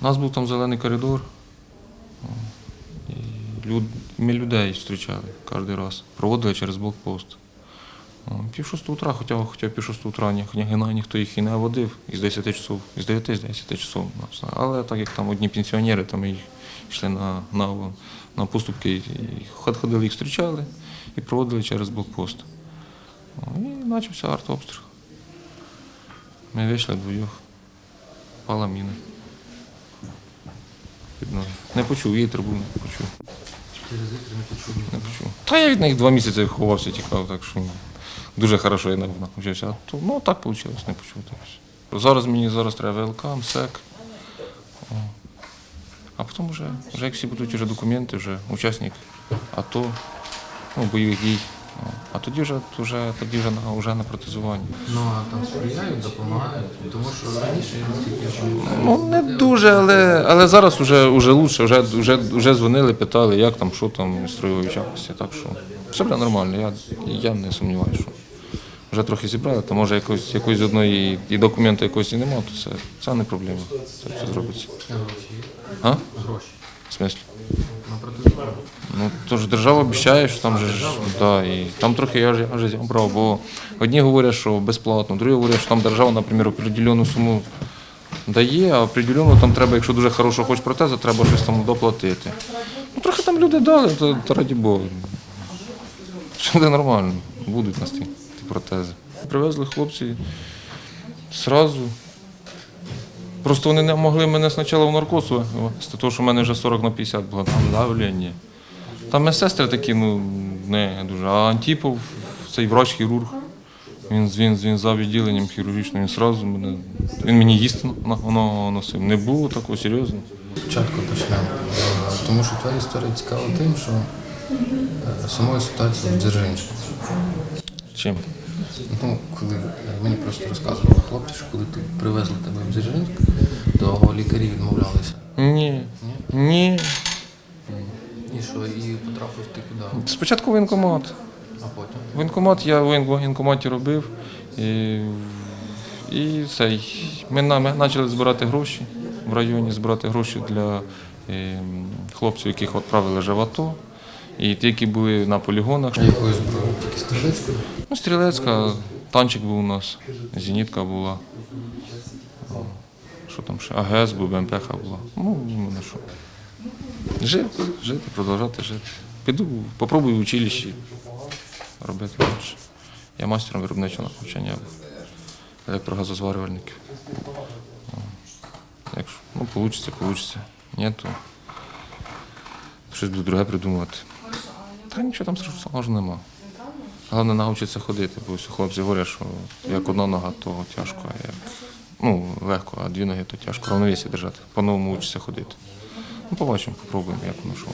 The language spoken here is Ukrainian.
У нас був там зелений коридор. Люд, ми людей зустрічали кожен раз. Проводили через блокпост. Пів шостого утра, хоча, хоча пів шостого утра ні, ні, ні, ніхто їх і не водив із 10 часов, із 9 з 10 часов. Але так як там одні пенсіонери, там і йшли на, на, на поступки, і ходили, їх зустрічали і проводили через блокпост. І почався артобстріл. Ми вийшли двоє. Пала міна. Під ноги. Не почув, вітер був, не почув. Через вітер не почув. Не почув. Та я від них два місяці ховався, тікав, так що дуже хорошо я не навчився. А то, ну так вийшло, не почув. Так. Зараз мені зараз треба ВЛК, МСЕК. А потім вже, вже як всі будуть вже документи, вже учасник АТО, ну, бойових дій. А тоді вже, вже, тоді вже, на, вже на протезуванні. Ну а там сприяють, допомагають, тому що раніше, наскільки я пам'ятаю, Ну, не дуже, але, але зараз вже, вже лучше, вже, вже, вже дзвонили, питали, як там, що там строєвої якості. Так що все буде нормально, я, я не сумніваюся, що вже трохи зібрали, то може якось, якоїсь одної і документу якогось і немає, то це, це не проблема. Це все зробиться. А? Гроші. В смислі? На протезування. Ну, то ж держава обіцяє, що там же да, і там трохи я ж я вже брав, бо одні говорять, що безплатно, другі говорять, що там держава, наприклад, определену суму дає, а определену там треба, якщо дуже хорошого хоч протеза, треба щось там доплатити. Ну, трохи там люди дали, то, то раді Бога. Все буде нормально, будуть нас ті, ті протези. Привезли хлопці зразу. Просто вони не могли мене спочатку в наркоз вести, тому що в мене вже 40 на 50 було там давлення. Там медсестри такі, ну, не дуже. А Антіпов, цей врач-хірург, він, він, він за відділенням хірургічним, він сразу мене, він мені їсти воно носив. Не було такого серйозно. Спочатку почнемо. Тому що твоя історія цікава тим, що е, самою ситуацією в Дзержинську. Чим? Ну, коли е, мені просто розказували хлопці, що коли ти привезли тебе в Дзержинськ, то лікарі відмовлялися. Ні. Ні. І що, і потрапив ти куди? Спочатку воєнкомат. А потім? Воєнкомат я в воєнкоматі робив. І, і цей, ми, ми почали збирати гроші в районі, збирати гроші для е, хлопців, яких відправили вже в АТО. І ті, які були на полігонах. А якою зброєю? Тільки стрілецькою? Ну, стрілецька, танчик був у нас, зенітка була. Що там ще? АГС був, БМПХ була. Ну, мене що. Жити, жити, продовжувати жити. Піду, попробую в училищі робити далі. Я мастером виробничого навчання був. Електрогазозварювальників. Якщо ну, вийде, вийде. Ні, то щось буду друге придумувати. Та нічого там страшного нема. Головне навчитися ходити, бо всі хлопці говорять, що як одна нога, то тяжко, а як ну, легко, а дві ноги то тяжко. Равновесие держати. По-новому вчишся ходити. Ну, побачимо, попробуємо, як воно що.